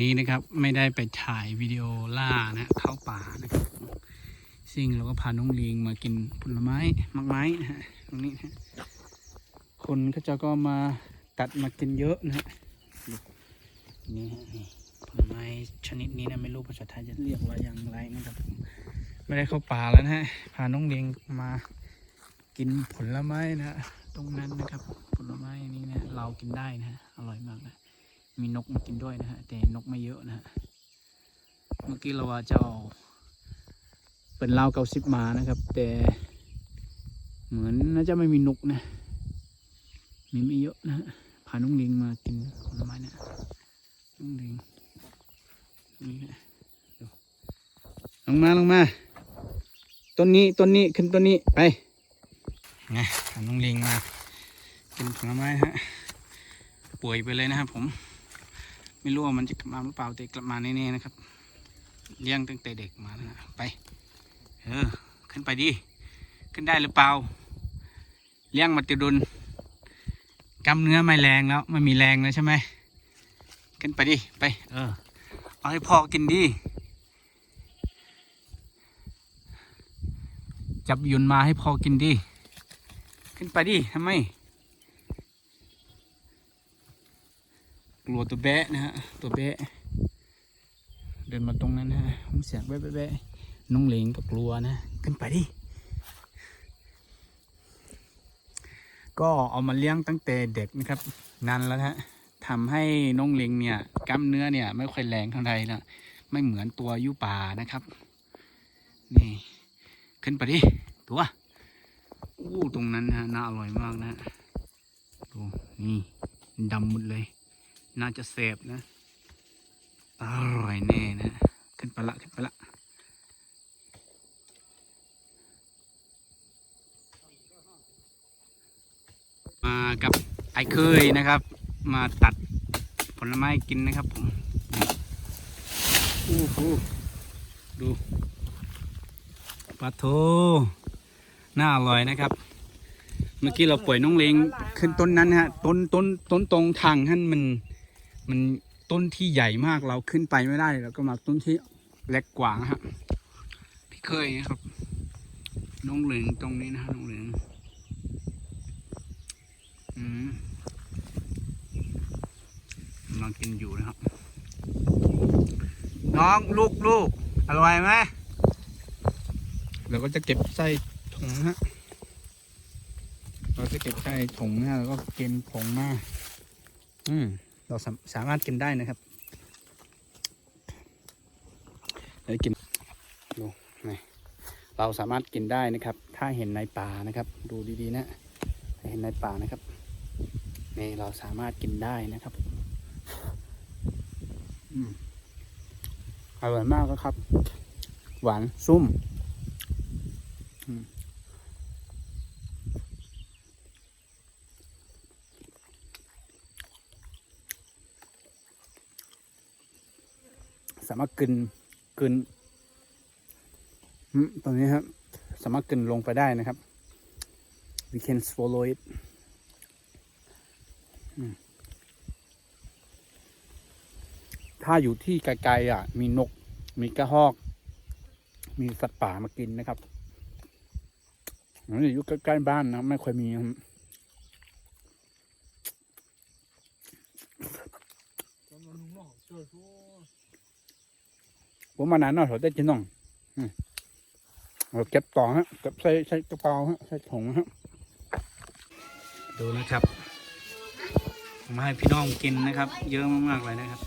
นี้นะครับไม่ได้ไปถ่ายวิดีโอล่านะเข้าป่านะครับซิ่งเราก็พาน้องลิงมากินผลไม้มากไม้นะฮะตรงนี้นะคนเขาจะก็มาตัดมากินเยอะนะฮะนี่ฮะนี่ผลไม้ชนิดนี้นะไม่รู้ภาษาไทยจะเรียกว่าอย่างไรนะครับ ไม่ได้เข้าป่าแล้วนะฮะพาน้องลิงมากินผลไม้นะตรงนั้นนะครับ ผลไม้นี้นะเรากินได้นะฮะอร่อยมากนะ มีนกมากินด้วยนะฮะแต่นกไม่เยอะนะฮะเมื่อกี้เราว่าจะเอาเป็นลาวเกาสิบมานะครับ แต่เหมือนน่าจะไม่มีนกนะ มีไม่เยอะนะฮะพาน้องลิงมากินผลไม้นะน้องลิงนี่นะลงมาลงมาต้นนี้ต้นนี้ขึ้นต้นนี้ไปไงพาน้องลิงมากินผลไม้ฮะป่วยไปเลยนะครับผม ไม่รู้ว่ามันจะกลับมาหรือเปล่าแต่กลับมาแน่ๆนะครับ เลี้ยงตั้งแต่เด็กมาแล้วนะไป เออ ขึ้นไปดิ ขึ้นได้หรือเปล่า เลี้ยงมาติดุลกล้ามเนื้อไม่แรงแล้วไม่มีแรงแล้วใช่ไหมขึ้นไปดิ ไป เออ เอาให้พ่อกินดิ จับยุนมาให้พ่อกินดิ ขึ้นไปดิทำไม ลัวตัวแบะนะฮะ ตัวแบะ เดินมาตรงนั้นนะฮะผมเสียงแบะแบะแบะน้องเหลงก็กลัวนะ ขึ้นไปดิ ก็เอามาเลี้ยงตั้งแต่เด็กนะครับ นานแล้วฮะทำให้น้องเหลงเนี่ยกล้ามเนื้อเนี่ย ไม่ค่อยแรงเท่าไหร่นะไม่เหมือนตัวยุป่านะครับ นี่ ขึ้นไปดิ ตัวอู้ตรงนั้นนะฮะน่าอร่อยมากนะฮะดูนี่ดำหมดเลย น่าจะเสพนะ อร่อยแน่นะ ขึ้นไปละขึ้นไปละมากับไอ้เคยนะครับ มาตัดผลไม้กินนะครับผมอู้หูดูปลาโทน่าอร่อยนะครับ เมื่อกี้เราปล่อยน้องเลงขึ้นต้นนั้นฮะ ต้นต้นต้นตรงทางท่านมัน มันต้นที่ใหญ่มากเราขึ้นไปไม่ได้เราก็มาต้นที่เล็กกว่าฮะพี่เคยนะครับน้องเหลืองตรงนี้นะฮะน้องเหลืองอืมกำลังกินอยู่นะครับ น้องลูกลูกอร่อยไหมเราก็จะเก็บใส่ถุงฮะเราจะเก็บใส่ถุงนะแล้วก็เก็บผงมาอืม เราสามารถกินได้นะครับเลยกินดูนี่เราสามารถกินได้นะครับ ถ้าเห็นในป่านะครับ ดูดีๆนะเห็นในป่านะครับนี่เราสามารถกินได้นะครับอืมอร่อยมากนะครับ หวานซุ่ม อืม สามารถกลืนกลืนตรงนี้ครับ สามารถกลืนลงไปได้นะครับ we can swallow it อืมถ้าอยู่ที่ไกลๆอะ มีนก มีกระหอก มีสัตว์ป่ามากินนะครับอันนี้อยู่ใกล้ๆบ้านนะ ไม่ค่อยมีครับ ผมมานานหน่อยเขาได้จินน้องเราเก็บต่อฮะเก็บใส่ใส่กระเป๋าฮะใส่ถุงฮะดูนะครับผมให้พี่น้องกินนะครับ เยอะมากๆเลยนะครับ